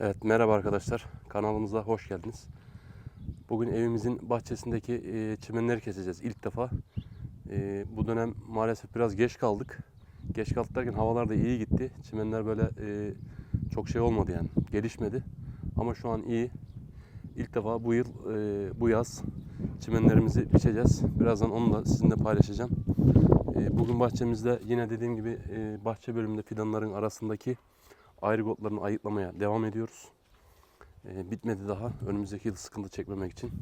Evet merhaba arkadaşlar kanalımıza hoş geldiniz. Bugün evimizin bahçesindeki e, çimenleri keseceğiz ilk defa. E, bu dönem maalesef biraz geç kaldık. Geç kaldık derken havalar da iyi gitti. Çimenler böyle e, çok şey olmadı yani gelişmedi. Ama şu an iyi. İlk defa bu yıl e, bu yaz çimenlerimizi biçeceğiz. Birazdan onu da sizinle paylaşacağım. E, bugün bahçemizde yine dediğim gibi e, bahçe bölümünde fidanların arasındaki ayrıgotlarını ayıklamaya devam ediyoruz. Ee, bitmedi daha. Önümüzdeki yıl sıkıntı çekmemek için.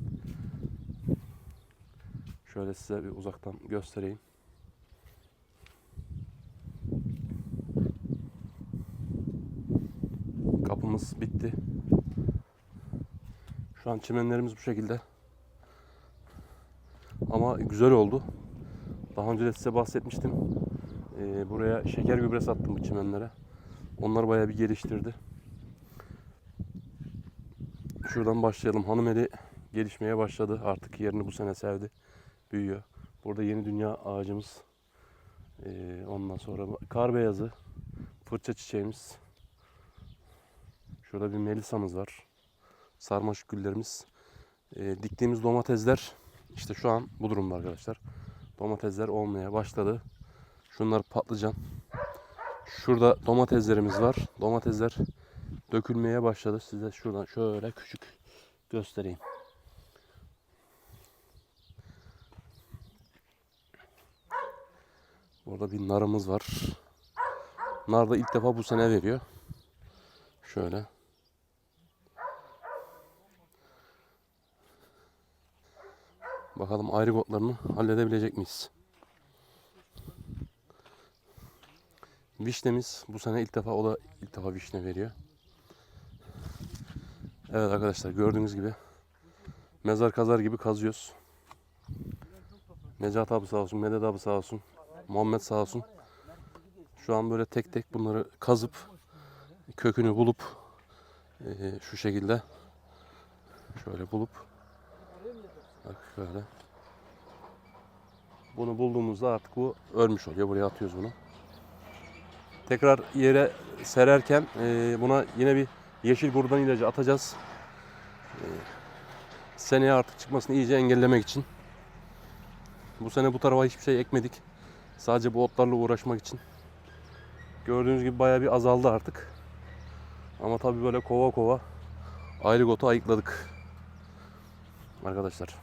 Şöyle size bir uzaktan göstereyim. Kapımız bitti. Şu an çimenlerimiz bu şekilde. Ama güzel oldu. Daha önce de size bahsetmiştim. Ee, buraya şeker gübresi attım bu çimenlere. Onlar bayağı bir geliştirdi. Şuradan başlayalım. Hanımeli gelişmeye başladı. Artık yerini bu sene sevdi. Büyüyor. Burada yeni dünya ağacımız. Ee, ondan sonra kar beyazı. Fırça çiçeğimiz. Şurada bir melisamız var. Sarmaşık güllerimiz. Ee, diktiğimiz domatesler işte şu an bu durumda arkadaşlar. Domatesler olmaya başladı. Şunlar patlıcan. Şurada domateslerimiz var. Domatesler dökülmeye başladı. Size şuradan şöyle küçük göstereyim. Burada bir narımız var. Nar da ilk defa bu sene veriyor. Şöyle. Bakalım ayrı gotlarını halledebilecek miyiz? Vişnemiz bu sene ilk defa o da ilk defa vişne veriyor. Evet arkadaşlar gördüğünüz gibi mezar kazar gibi kazıyoruz. Necat abi sağ olsun, Medet abi sağ olsun, Muhammed sağ olsun. Şu an böyle tek tek bunları kazıp kökünü bulup eee, şu şekilde şöyle bulup bak şöyle bunu bulduğumuzda artık bu ölmüş oluyor. Buraya atıyoruz bunu. Tekrar yere sererken e, buna yine bir yeşil gurdan ilacı atacağız. E, seneye artık çıkmasını iyice engellemek için. Bu sene bu tarafa hiçbir şey ekmedik. Sadece bu otlarla uğraşmak için. Gördüğünüz gibi bayağı bir azaldı artık. Ama tabii böyle kova kova ayrı otu ayıkladık. Arkadaşlar.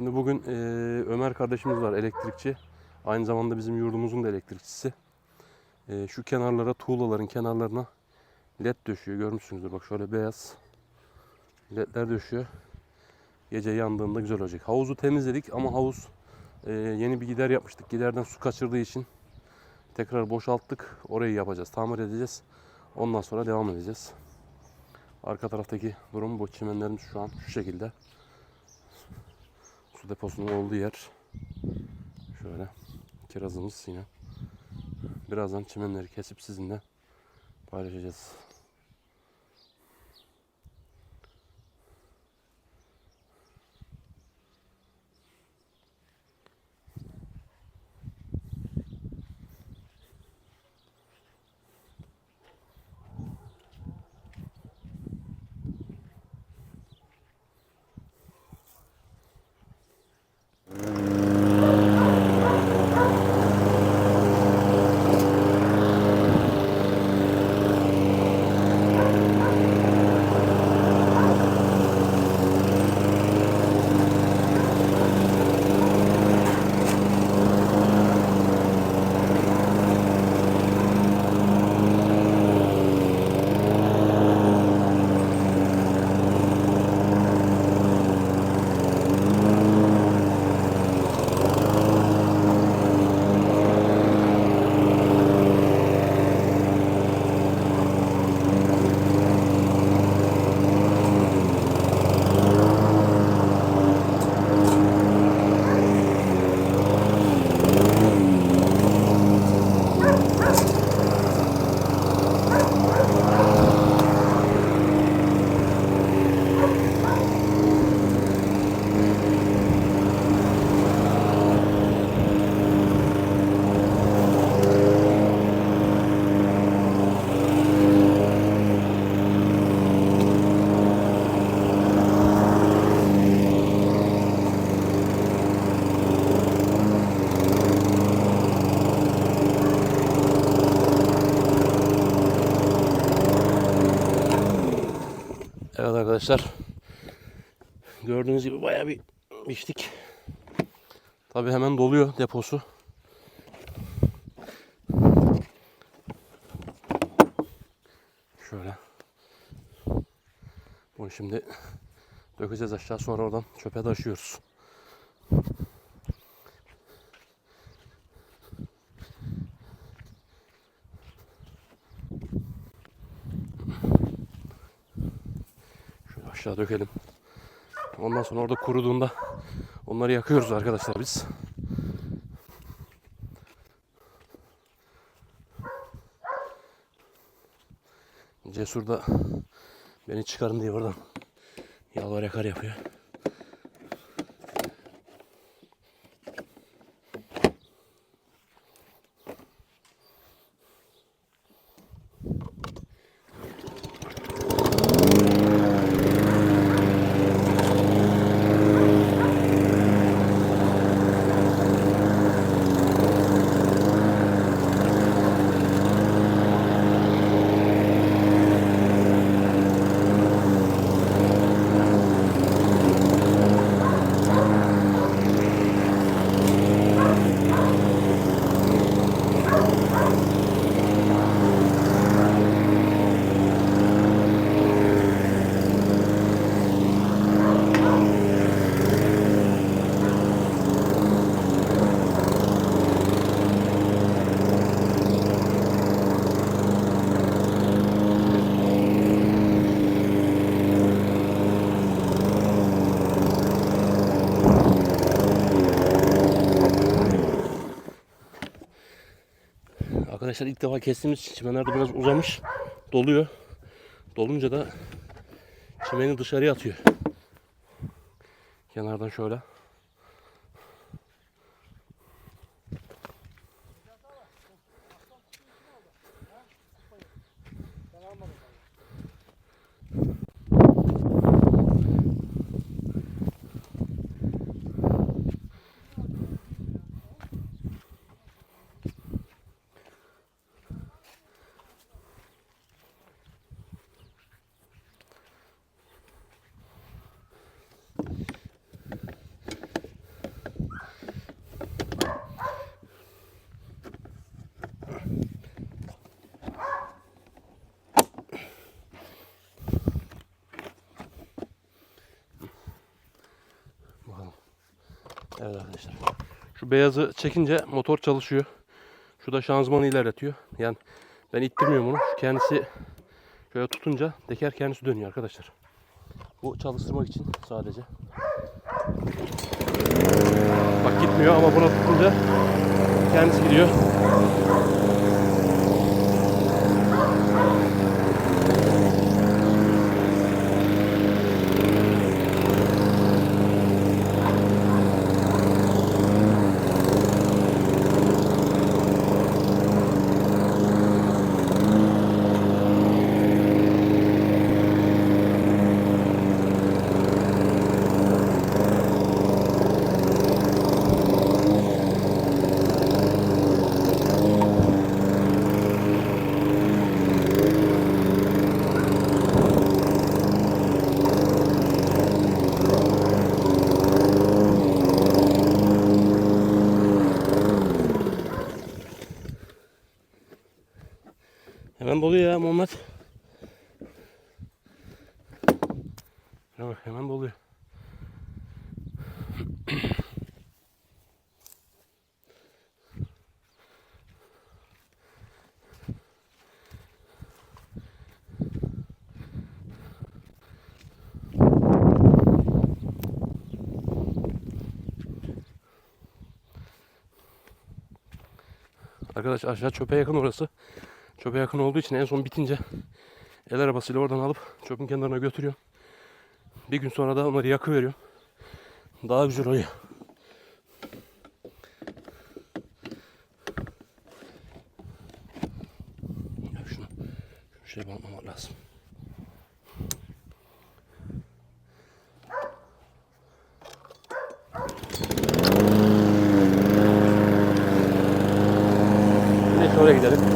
Şimdi bugün e, Ömer kardeşimiz var elektrikçi. Aynı zamanda bizim yurdumuzun da elektrikçisi. E, şu kenarlara, tuğlaların kenarlarına led döşüyor. Görmüşsünüzdür bak şöyle beyaz ledler döşüyor. Gece yandığında güzel olacak. Havuzu temizledik ama havuz e, yeni bir gider yapmıştık. Giderden su kaçırdığı için tekrar boşalttık. Orayı yapacağız, tamir edeceğiz. Ondan sonra devam edeceğiz. Arka taraftaki durum bu. Çimenlerimiz şu an şu şekilde su deposunun olduğu yer. Şöyle kirazımız yine. Birazdan çimenleri kesip sizinle paylaşacağız. Arkadaşlar. Gördüğünüz gibi bayağı bir biçtik. Tabi hemen doluyor deposu. Şöyle. Bunu şimdi dökeceğiz aşağı sonra oradan çöpe taşıyoruz. Aşağı dökelim. Ondan sonra orada kuruduğunda onları yakıyoruz arkadaşlar biz. Cesur da beni çıkarın diye oradan yalvar yakar yapıyor. Arkadaşlar ilk defa kestiğimiz için çimenler biraz uzamış. Doluyor. Dolunca da çimeni dışarıya atıyor. Kenardan şöyle. Evet arkadaşlar. Şu beyazı çekince motor çalışıyor. Şu da şanzımanı ilerletiyor. Yani ben ittirmiyorum onu. Şu kendisi şöyle tutunca teker kendisi dönüyor arkadaşlar. Bu çalıştırmak için sadece. Bak gitmiyor ama buna tutunca kendisi gidiyor. Hemen doluyor ya Muhammed. Bak hemen doluyor. Arkadaş aşağı çöpe yakın orası. Çöpe yakın olduğu için en son bitince el arabasıyla oradan alıp çöpün kenarına götürüyorum. Bir gün sonra da onları yakıveriyorum. Daha güzel oluyor. Şunu, şunu şey bakmamak lazım. Neyse oraya gidelim.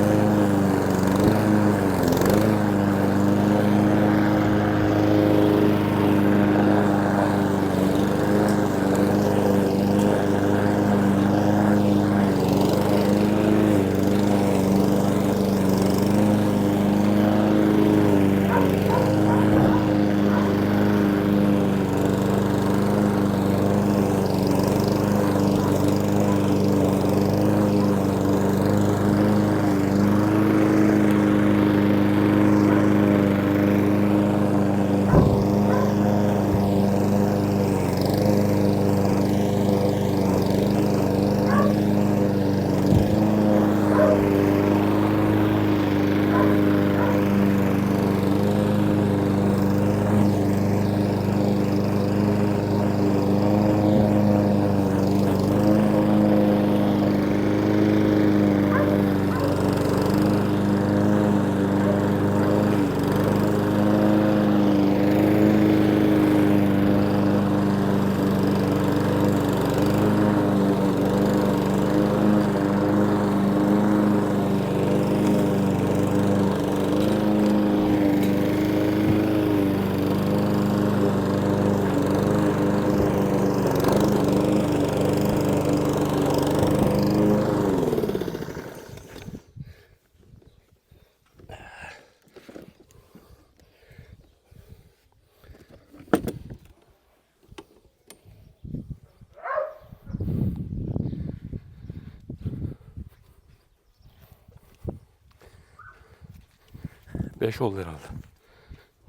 5 oldu herhalde.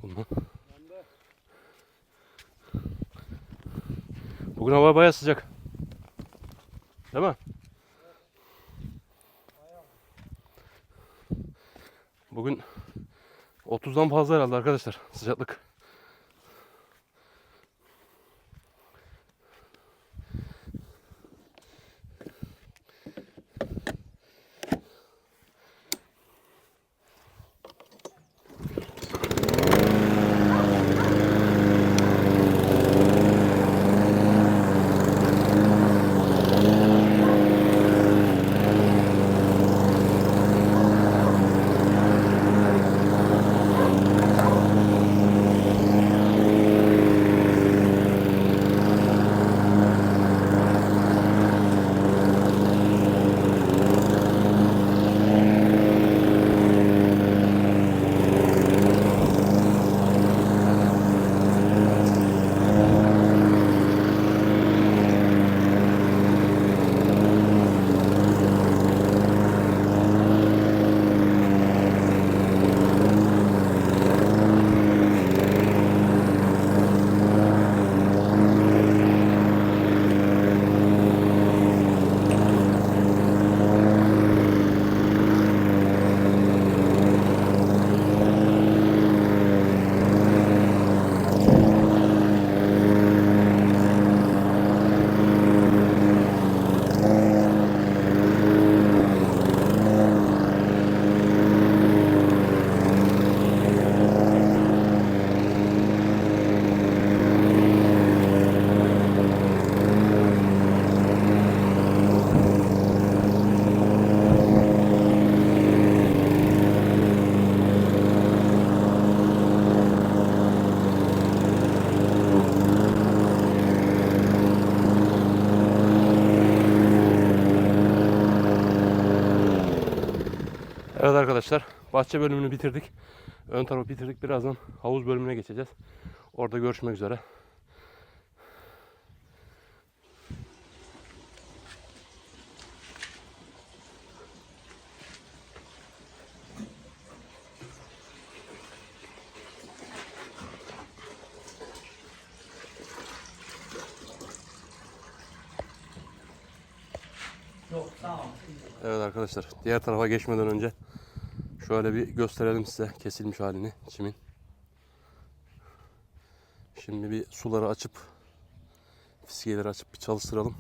Bundan. Bugün hava baya sıcak. Değil mi? Bugün 30'dan fazla herhalde arkadaşlar sıcaklık. Evet arkadaşlar bahçe bölümünü bitirdik. Ön tarafı bitirdik. Birazdan havuz bölümüne geçeceğiz. Orada görüşmek üzere. Evet arkadaşlar diğer tarafa geçmeden önce şöyle bir gösterelim size kesilmiş halini çimin. Şimdi bir suları açıp fiskiyeleri açıp bir çalıştıralım.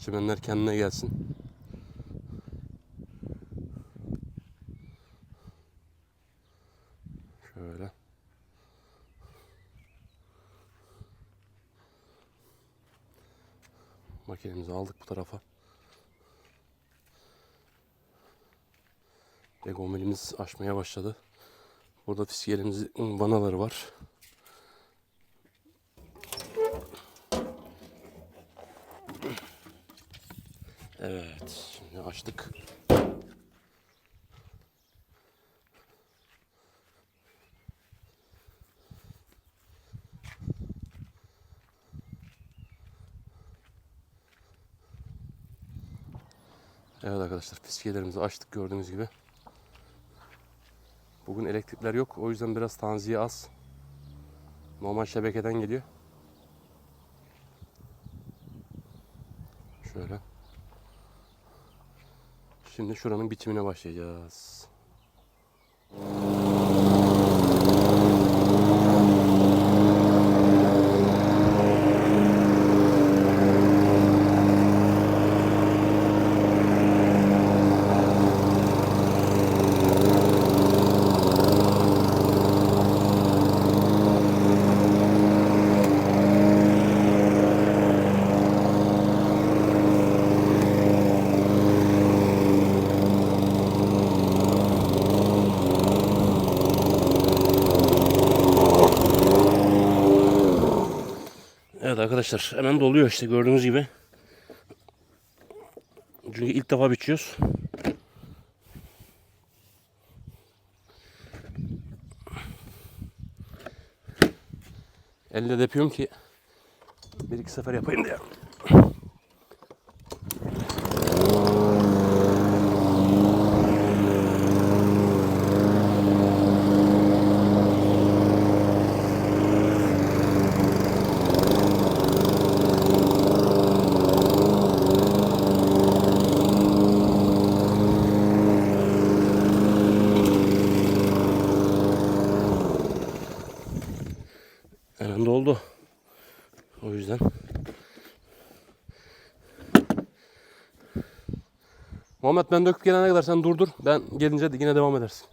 Çimenler kendine gelsin. Şöyle. Makinemizi aldık bu tarafa. Legomilimiz açmaya başladı. Burada fiskiyelimizin vanaları var. Evet, şimdi açtık. Evet arkadaşlar fiskiyelerimizi açtık gördüğünüz gibi. Bugün elektrikler yok. O yüzden biraz tanziye az. Normal şebekeden geliyor. Şöyle. Şimdi şuranın bitimine başlayacağız. Evet arkadaşlar hemen doluyor işte gördüğünüz gibi. Çünkü ilk defa biçiyoruz. Elle de yapıyorum ki bir iki sefer yapayım diye. Muhammed ben döküp gelene kadar sen durdur. Ben gelince yine devam edersin.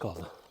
Ama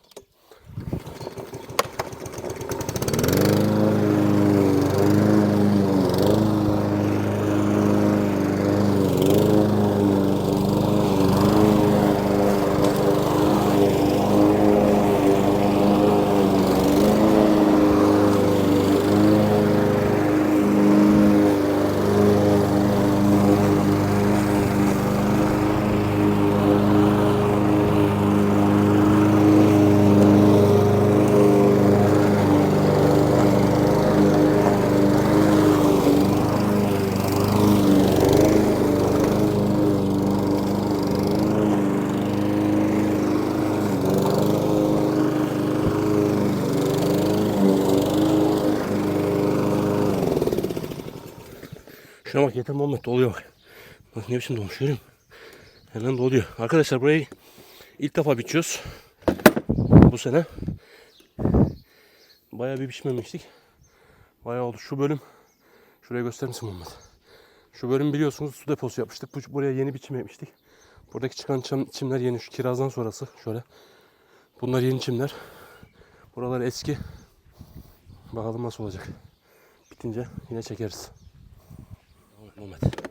Şuna bak yeter Muhammed doluyor bak. Bak ne biçim dolmuş görüyor musun? Hemen doluyor. Arkadaşlar burayı ilk defa biçiyoruz. Bu sene. Bayağı bir biçmemiştik. Bayağı oldu. Şu bölüm şuraya gösterir misin Muhammed? Şu bölüm biliyorsunuz su deposu yapmıştık. Bu- Buraya yeni biçim yapmıştık. Buradaki çıkan çim- çimler yeni. Şu kirazdan sonrası şöyle. Bunlar yeni çimler. Buralar eski. Bakalım nasıl olacak. Bitince yine çekeriz. Muhammed.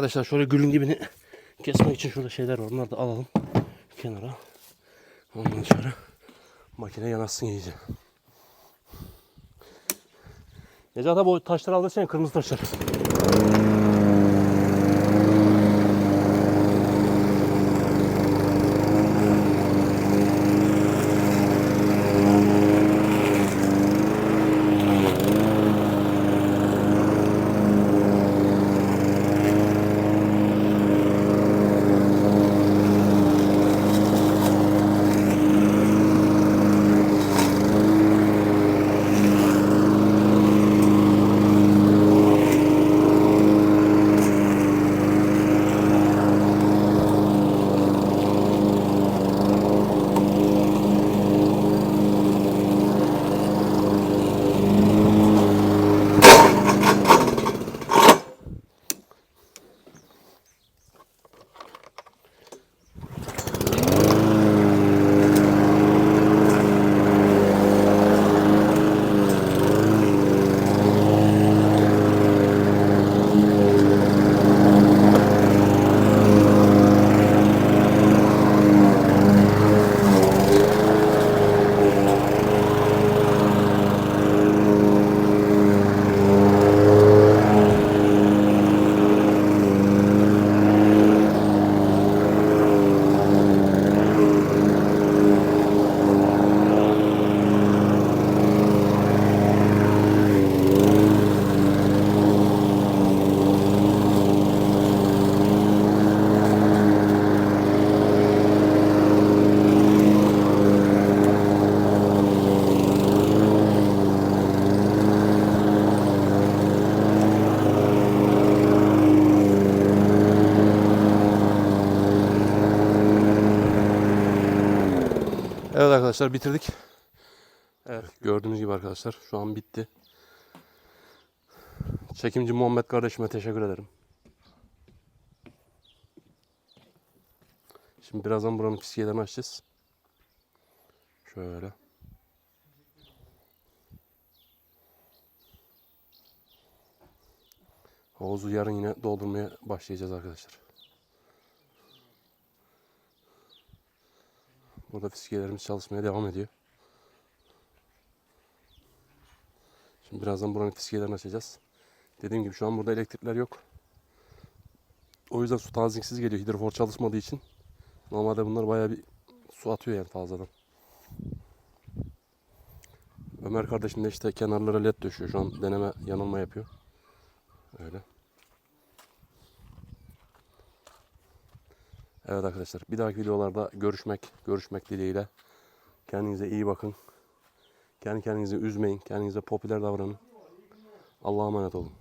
Arkadaşlar şöyle gülün dibini kesmek için şurada şeyler var. Onları da alalım kenara. Ondan sonra makine yanaşsın iyice. Necat abi o taşları alırsan kırmızı taşlar. Arkadaşlar bitirdik. Evet gördüğünüz gibi arkadaşlar şu an bitti. Çekimci Muhammed kardeşime teşekkür ederim. Şimdi birazdan buranın piskiyelerini açacağız. Şöyle. Havuzu yarın yine doldurmaya başlayacağız arkadaşlar. Burada fiskiyelerimiz çalışmaya devam ediyor. Şimdi birazdan buranın fiskiyelerini açacağız. Dediğim gibi şu an burada elektrikler yok. O yüzden su taziksiz geliyor hidrofor çalışmadığı için. Normalde bunlar bayağı bir su atıyor yani fazladan. Ömer kardeşim de işte kenarlara led döşüyor. Şu an deneme yanılma yapıyor. Öyle. Evet arkadaşlar bir dahaki videolarda görüşmek, görüşmek dileğiyle. Kendinize iyi bakın. Kendi kendinizi üzmeyin. Kendinize popüler davranın. Allah'a emanet olun.